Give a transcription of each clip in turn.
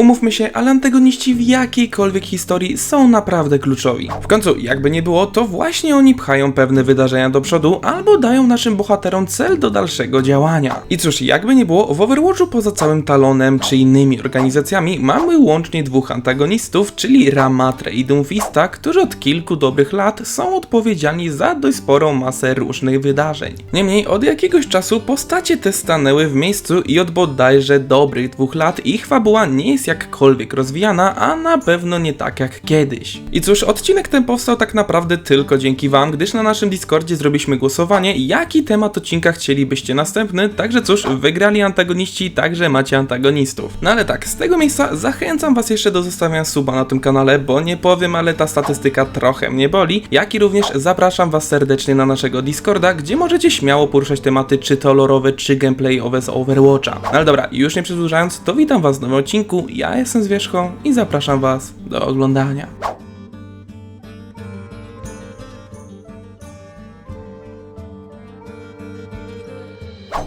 Umówmy się, ale antagoniści w jakiejkolwiek historii są naprawdę kluczowi. W końcu, jakby nie było, to właśnie oni pchają pewne wydarzenia do przodu albo dają naszym bohaterom cel do dalszego działania. I cóż, jakby nie było, w Overwatchu poza całym Talonem czy innymi organizacjami mamy łącznie dwóch antagonistów, czyli Ramatre i Doomfista, którzy od kilku dobrych lat są odpowiedzialni za dość sporą masę różnych wydarzeń. Niemniej od jakiegoś czasu postacie te stanęły w miejscu i od bodajże dobrych dwóch lat ich fabuła nie jest jakkolwiek rozwijana, a na pewno nie tak jak kiedyś. I cóż, odcinek ten powstał tak naprawdę tylko dzięki wam, gdyż na naszym Discordzie zrobiliśmy głosowanie, jaki temat odcinka chcielibyście następny, także cóż, wygrali antagoniści, także macie antagonistów. No ale tak, z tego miejsca zachęcam was jeszcze do zostawienia suba na tym kanale, bo nie powiem, ale ta statystyka trochę mnie boli, jak i również zapraszam was serdecznie na naszego Discorda, gdzie możecie śmiało poruszać tematy czy to lorowe, czy gameplayowe z Overwatcha. No ale dobra, już nie przedłużając, to witam was w nowym odcinku, ja jestem Zwierzcho i zapraszam was do oglądania.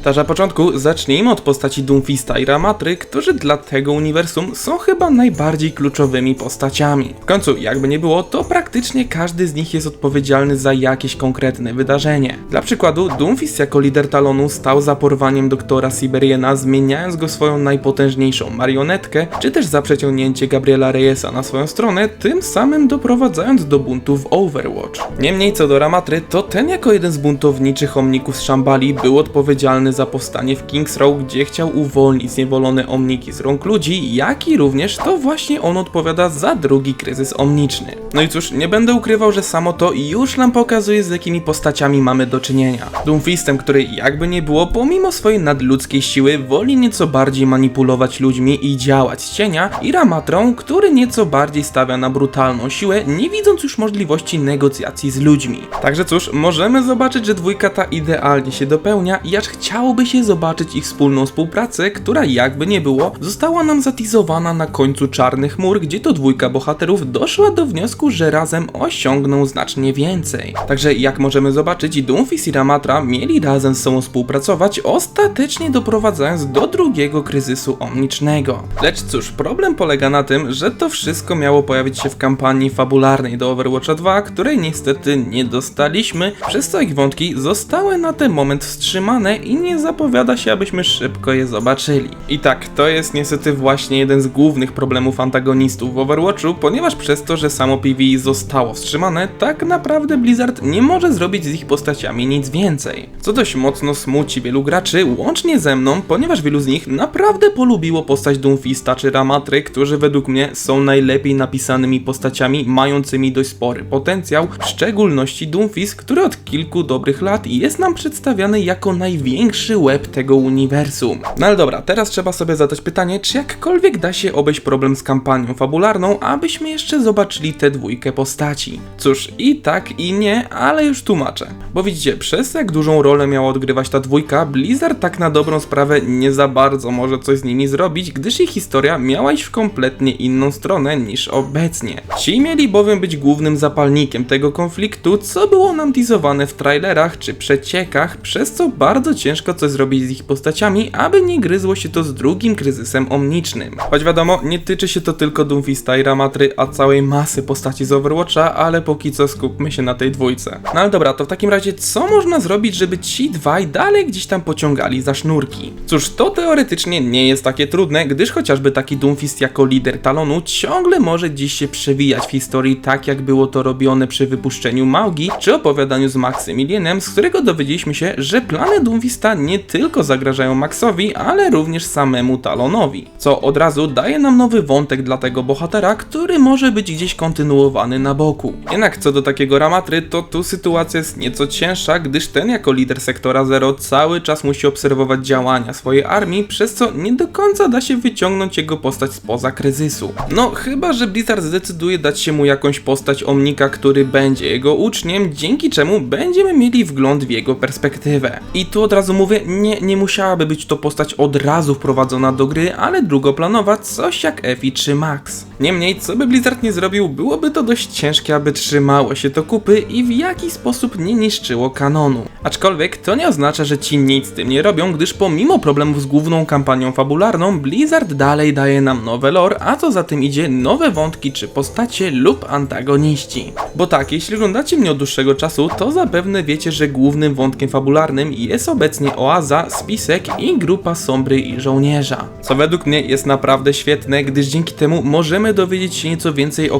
Na początku zacznijmy od postaci Doomfista i Ramatry, którzy dla tego uniwersum są chyba najbardziej kluczowymi postaciami. W końcu, jakby nie było, to praktycznie każdy z nich jest odpowiedzialny za jakieś konkretne wydarzenie. Dla przykładu, Doomfist jako lider Talonu stał za porwaniem doktora Siberiena, zmieniając go swoją najpotężniejszą marionetkę, czy też za przeciągnięcie Gabriela Reyesa na swoją stronę, tym samym doprowadzając do buntu w Overwatch. Niemniej co do Ramatry, to ten jako jeden z buntowniczych omników z Shambali był odpowiedzialny za powstanie w King's Row, gdzie chciał uwolnić zniewolone omniki z rąk ludzi, jak i również to właśnie on odpowiada za drugi kryzys omniczny. No i cóż, nie będę ukrywał, że samo to już nam pokazuje z jakimi postaciami mamy do czynienia. Doomfistem, który jakby nie było, pomimo swojej nadludzkiej siły, woli nieco bardziej manipulować ludźmi i działać z cienia, i Ramatrą, który nieco bardziej stawia na brutalną siłę, nie widząc już możliwości negocjacji z ludźmi. Także cóż, możemy zobaczyć, że dwójka ta idealnie się dopełnia i aż chciałoby się zobaczyć ich wspólną współpracę, która jakby nie było, została nam zatizowana na końcu Czarnych Mur, gdzie to dwójka bohaterów doszła do wniosku, że razem osiągną znacznie więcej. Także jak możemy zobaczyć, Doomfist i Ramatra mieli razem z sobą współpracować, ostatecznie doprowadzając do drugiego kryzysu omnicznego. Lecz cóż, problem polega na tym, że to wszystko miało pojawić się w kampanii fabularnej do Overwatcha 2, której niestety nie dostaliśmy, przez co ich wątki zostały na ten moment wstrzymane i nie zapowiada się, abyśmy szybko je zobaczyli. I tak, to jest niestety właśnie jeden z głównych problemów antagonistów w Overwatchu, ponieważ przez to, że samo PvE zostało wstrzymane, tak naprawdę Blizzard nie może zrobić z ich postaciami nic więcej. Co dość mocno smuci wielu graczy, łącznie ze mną, ponieważ wielu z nich naprawdę polubiło postać Doomfista czy Ramatry, którzy według mnie są najlepiej napisanymi postaciami, mającymi dość spory potencjał, w szczególności Doomfist, który od kilku dobrych lat jest nam przedstawiany jako największy web tego uniwersum. No ale dobra, teraz trzeba sobie zadać pytanie, czy jakkolwiek da się obejść problem z kampanią fabularną, abyśmy jeszcze zobaczyli tę dwójkę postaci. Cóż, i tak, i nie, ale już tłumaczę. Bo widzicie, przez jak dużą rolę miała odgrywać ta dwójka, Blizzard tak na dobrą sprawę nie za bardzo może coś z nimi zrobić, gdyż ich historia miała iść w kompletnie inną stronę niż obecnie. Ci mieli bowiem być głównym zapalnikiem tego konfliktu, co było nam teasowane w trailerach czy przeciekach, przez co bardzo ciężko coś zrobić z ich postaciami, aby nie gryzło się to z drugim kryzysem omnicznym. Choć wiadomo, nie tyczy się to tylko Doomfista i Ramatry, a całej masy postaci z Overwatcha, ale póki co skupmy się na tej dwójce. No ale dobra, to w takim razie co można zrobić, żeby ci dwaj dalej gdzieś tam pociągali za sznurki? Cóż, to teoretycznie nie jest takie trudne, gdyż chociażby taki Doomfist jako lider Talonu ciągle może gdzieś się przewijać w historii tak jak było to robione przy wypuszczeniu Maugi, czy opowiadaniu z Maxymilianem, z którego dowiedzieliśmy się, że plany Doomfista nie tylko zagrażają Maxowi, ale również samemu Talonowi, co od razu daje nam nowy wątek dla tego bohatera, który może być gdzieś kontynuowany na boku. Jednak co do takiego Ramatry, to tu sytuacja jest nieco cięższa, gdyż ten jako lider sektora Zero cały czas musi obserwować działania swojej armii, przez co nie do końca da się wyciągnąć jego postać spoza kryzysu. No, chyba że Blizzard zdecyduje dać się mu jakąś postać Omnika, który będzie jego uczniem, dzięki czemu będziemy mieli wgląd w jego perspektywę. I tu od razu mówię, nie, nie musiałaby być to postać od razu wprowadzona do gry, ale drugoplanowa, coś jak Efi czy Max. Niemniej, co by Blizzard nie zrobił, byłoby to dość ciężkie, aby trzymało się to kupy i w jakiś sposób nie niszczyło kanonu. Aczkolwiek to nie oznacza, że ci nic z tym nie robią, gdyż pomimo problemów z główną kampanią fabularną, Blizzard dalej daje nam nowe lore, a co za tym idzie nowe wątki czy postacie lub antagoniści. Bo tak, jeśli oglądacie mnie od dłuższego czasu, to zapewne wiecie, że głównym wątkiem fabularnym jest obecnie oaza, spisek i grupa sombry i żołnierza. Co według mnie jest naprawdę świetne, gdyż dzięki temu możemy dowiedzieć się nieco więcej o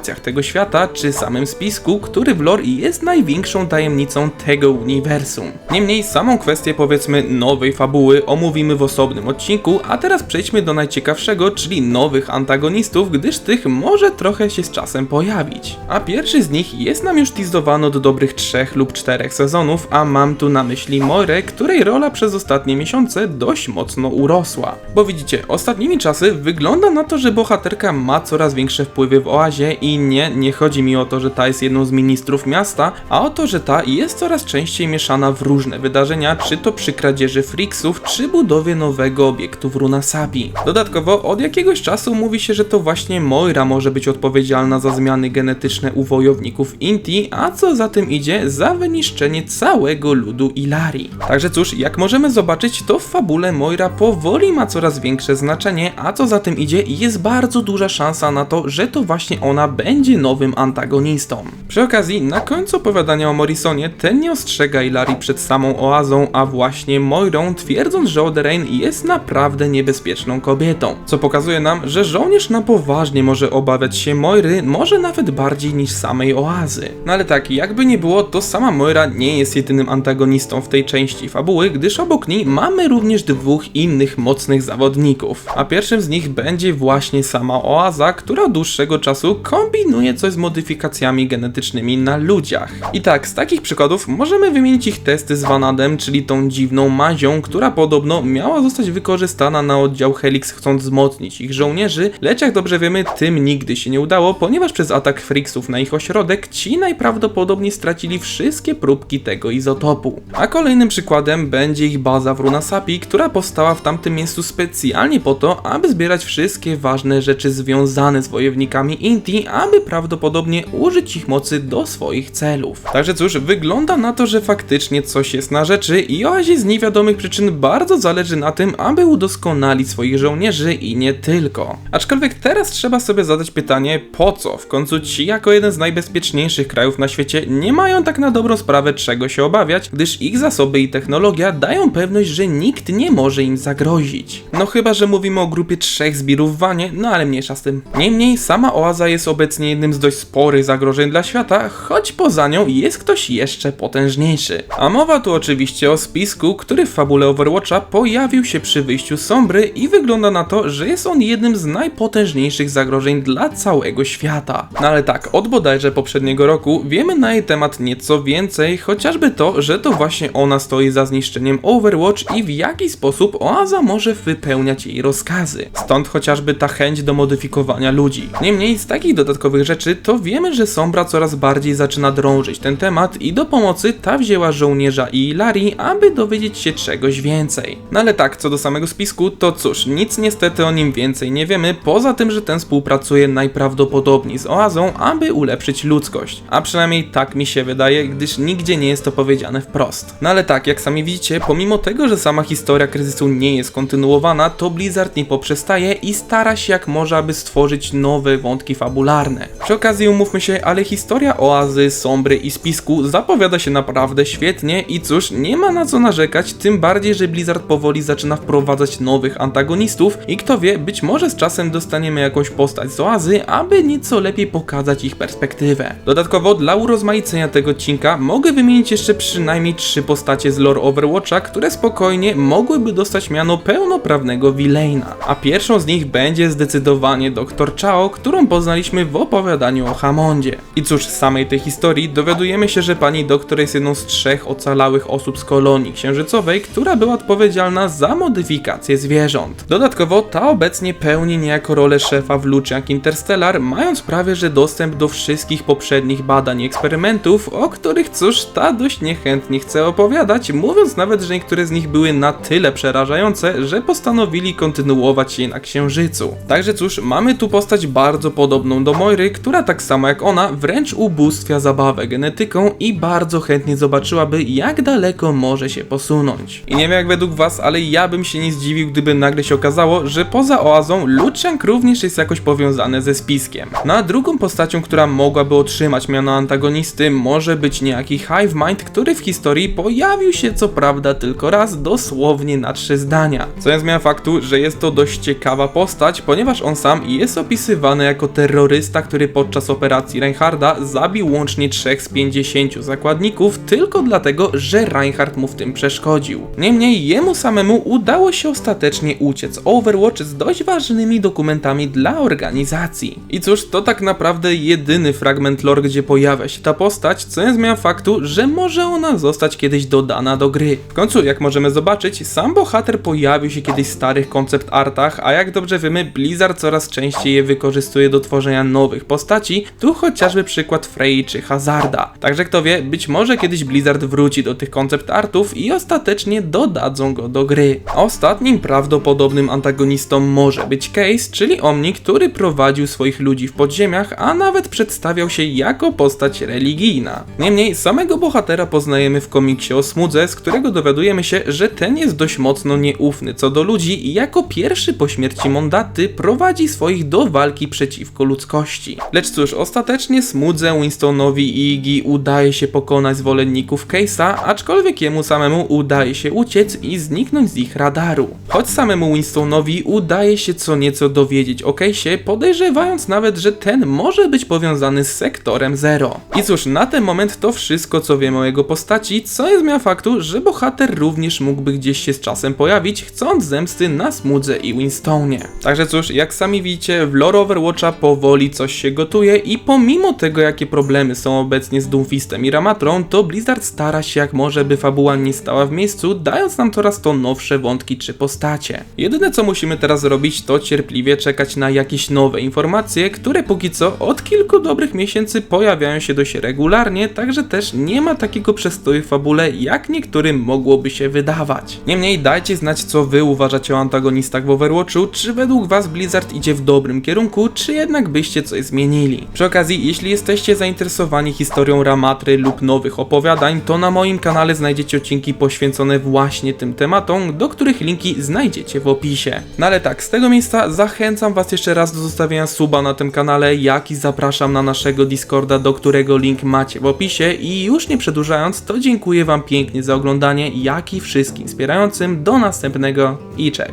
korporacjach tego świata, czy samym spisku, który w lore jest największą tajemnicą tego uniwersum. Niemniej samą kwestię powiedzmy nowej fabuły omówimy w osobnym odcinku, a teraz przejdźmy do najciekawszego, czyli nowych antagonistów, gdyż tych może trochę się z czasem pojawić. A pierwszy z nich jest nam już teasowany od dobrych trzech lub czterech sezonów, a mam tu na myśli Moirę, której rola przez ostatnie miesiące dość mocno urosła. Bo widzicie, ostatnimi czasy wygląda na to, że bohaterka ma coraz większe wpływy w oazie i nie, nie chodzi mi o to, że ta jest jedną z ministrów miasta, a o to, że ta jest coraz częściej mieszana w różne wydarzenia, czy to przy kradzieży Frixów, czy budowie nowego obiektu w Runasapi. Dodatkowo od jakiegoś czasu mówi się, że to właśnie Moira może być odpowiedzialna za zmiany genetyczne u wojowników Inti, a co za tym idzie, za wyniszczenie całego ludu Ilarii. Także cóż, jak możemy zobaczyć, to w fabule Moira powoli ma coraz większe znaczenie, a co za tym idzie, jest bardzo duża szansa na to, że to właśnie ona będzie nowym antagonistą. Przy okazji, na końcu opowiadania o Morrisonie, ten nie ostrzega Ilarii przed samą oazą, a właśnie Moirą, twierdząc, że Oderein jest naprawdę niebezpieczną kobietą. Co pokazuje nam, że żołnierz na poważnie może obawiać się Moiry, może nawet bardziej niż samej oazy. No ale tak, jakby nie było, to sama Moira nie jest jedynym antagonistą w tej części fabuły, gdyż obok niej mamy również dwóch innych mocnych zawodników. A pierwszym z nich będzie właśnie sama oaza, która od dłuższego czasu kombinuje coś z modyfikacjami genetycznymi na ludziach. I tak, z takich przykładów możemy wymienić ich testy z Vanadem, czyli tą dziwną mazią, która podobno miała zostać wykorzystana na oddział Helix chcąc wzmocnić ich żołnierzy, lecz jak dobrze wiemy, tym nigdy się nie udało, ponieważ przez atak Frixów na ich ośrodek ci najprawdopodobniej stracili wszystkie próbki tego izotopu. A kolejnym przykładem będzie ich baza w Runasapi, która powstała w tamtym miejscu specjalnie po to, aby zbierać wszystkie ważne rzeczy związane z wojownikami Inti, aby prawdopodobnie użyć ich mocy do swoich celów. Także cóż, wygląda na to, że faktycznie coś jest na rzeczy i oazie z niewiadomych przyczyn bardzo zależy na tym, aby udoskonalić swoich żołnierzy i nie tylko. Aczkolwiek teraz trzeba sobie zadać pytanie, po co w końcu ci jako jeden z najbezpieczniejszych krajów na świecie nie mają tak na dobrą sprawę czego się obawiać, gdyż ich zasoby i technologia dają pewność, że nikt nie może im zagrozić. No chyba, że mówimy o grupie trzech zbirów w wanie, no ale mniejsza z tym. Niemniej sama oaza jest obecnie jednym z dość sporych zagrożeń dla świata, choć poza nią jest ktoś jeszcze potężniejszy. A mowa tu oczywiście o spisku, który w fabule Overwatcha pojawił się przy wyjściu Sombry i wygląda na to, że jest on jednym z najpotężniejszych zagrożeń dla całego świata. No ale tak, od bodajże poprzedniego roku wiemy na jej temat nieco więcej, chociażby to, że to właśnie ona stoi za zniszczeniem Overwatch i w jaki sposób Oaza może wypełniać jej rozkazy. Stąd chociażby ta chęć do modyfikowania ludzi. Niemniej z takich dodatkowych rzeczy to wiemy, że Sombra coraz bardziej zaczyna drążyć ten temat i do pomocy ta wzięła żołnierza i Ilarii, aby dowiedzieć się czegoś więcej. No ale tak, co do samego spisku, to cóż, nic niestety o nim więcej nie wiemy, poza tym, że ten współpracuje najprawdopodobniej z Oazą, aby ulepszyć ludzkość. A przynajmniej tak mi się wydaje, gdyż nigdzie nie jest to powiedziane wprost. No ale tak, jak sami widzicie, pomimo tego, że sama historia kryzysu nie jest kontynuowana, to Blizzard nie poprzestaje i stara się jak może, aby stworzyć nowe wątki fabularne. Przy okazji umówmy się, ale historia Oazy, Sombry i Spisku zapowiada się naprawdę świetnie i cóż, nie ma na co narzekać, tym bardziej, że Blizzard powoli zaczyna wprowadzać nowych antagonistów i kto wie, być może z czasem dostaniemy jakąś postać z Oazy, aby nieco lepiej pokazać ich perspektywę. Dodatkowo dla urozmaicenia tego odcinka mogę wymienić jeszcze przynajmniej trzy postacie z lore Overwatcha, które spokojnie mogłyby dostać miano pełnoprawnego Villaina. A pierwszą z nich będzie zdecydowanie Dr. Chao, którą poznaliśmy w opowiadaniu o Hamondzie. I cóż, z samej tej historii dowiadujemy się, że pani doktor jest jedną z trzech ocalałych osób z kolonii księżycowej, która była odpowiedzialna za modyfikację zwierząt. Dodatkowo ta obecnie pełni niejako rolę szefa w Luciak Interstellar, mając prawie że dostęp do wszystkich poprzednich badań i eksperymentów, o których cóż ta dość niechętnie chce opowiadać, mówiąc nawet, że niektóre z nich były na tyle przerażające, że postanowili kontynuować je na Księżycu. Także cóż, mamy tu postać bardzo podobną do Moiry, która tak samo jak ona wręcz ubóstwia zabawę genetyką i bardzo chętnie zobaczyłaby jak daleko może się posunąć. I nie wiem jak według was, ale ja bym się nie zdziwił, gdyby nagle się okazało, że poza oazą Luciank również jest jakoś powiązany ze spiskiem. No a drugą postacią, która mogłaby otrzymać miano antagonisty może być niejaki Hive Mind, który w historii pojawił się co prawda tylko raz, dosłownie na trzy zdania. Co nie zmienia faktu, że jest to dość ciekawa postać, ponieważ on sam jest opisywany jako terrorysta, który podczas operacji Reinharda zabił łącznie 3 z 50 zakładników tylko dlatego, że Reinhard mu w tym przeszkodził. Niemniej jemu samemu udało się ostatecznie uciec Overwatch z dość ważnymi dokumentami dla organizacji. I cóż, to tak naprawdę jedyny fragment lore, gdzie pojawia się ta postać, co nie zmienia faktu, że może ona zostać kiedyś dodana do gry. W końcu, jak możemy zobaczyć, sam bohater pojawił się kiedyś w starych koncept artach, a jak dobrze wiemy, Blizzard coraz częściej je wykorzystuje do tworzenia nowych postaci, tu chociażby przykład Frey czy Hazarda. Także kto wie, być może kiedyś Blizzard wróci do tych koncept artów i ostatecznie dodadzą go do gry. Ostatnim prawdopodobnym antagonistą może być Case, czyli Omni, który prowadził swoich ludzi w podziemiach, a nawet przedstawiał się jako postać religijna. Niemniej samego bohatera poznajemy w komiksie o Smudze, z którego dowiadujemy się, że ten jest dość mocno nieufny co do ludzi i jako pierwszy po śmierci Mondaty prowadzi swoich do walki przeciwko ludzkości. Lecz cóż, ostatecznie Smudze, Winstonowi i Iggy udaje się pokonać zwolenników Case'a, aczkolwiek jemu samemu udaje się uciec i zniknąć z ich radaru. Choć samemu Winstonowi udaje się co nieco dowiedzieć o Case'ie, podejrzewając nawet, że ten może być powiązany z sektorem Zero. I cóż, na ten moment to wszystko co wiemy o jego postaci, co nie zmienia faktu, że bohater również mógłby gdzieś się z czasem pojawić, chcąc zemsty na Smudze i Winstonie. Także cóż, jak sami widzicie, w lore Overwatcha powoli coś się gotuje i pomimo tego jakie problemy są obecnie z Doomfistem i Ramatrą, to Blizzard stara się jak może, by fabuła nie stała w miejscu, dając nam coraz to nowsze wątki czy postacie. Jedyne co musimy teraz zrobić, to cierpliwie czekać na jakieś nowe informacje, które póki co od kilku dobrych miesięcy pojawiają się dość regularnie, także też nie ma takiego przestoju w fabule, jak niektórym mogłoby się wydawać. Niemniej dajcie znać, co wy uważacie o antagonistach w Overwatchu, czy według was Blizzard idzie w dobrym kierunku, czy jednak byście coś zmienili. Przy okazji, jeśli jesteście zainteresowani historią Ramatry lub nowych opowiadań, to na moim kanale znajdziecie odcinki poświęcone właśnie tym tematom, do których linki znajdziecie w opisie. No ale tak, z tego miejsca zachęcam was jeszcze raz do zostawienia suba na tym kanale, jak i zapraszam na naszego Discorda, do którego link macie w opisie i już nie przedłużając, to dziękuję wam pięknie za oglądanie, jak i wszystkim wspierającym. Do następnego i cześć!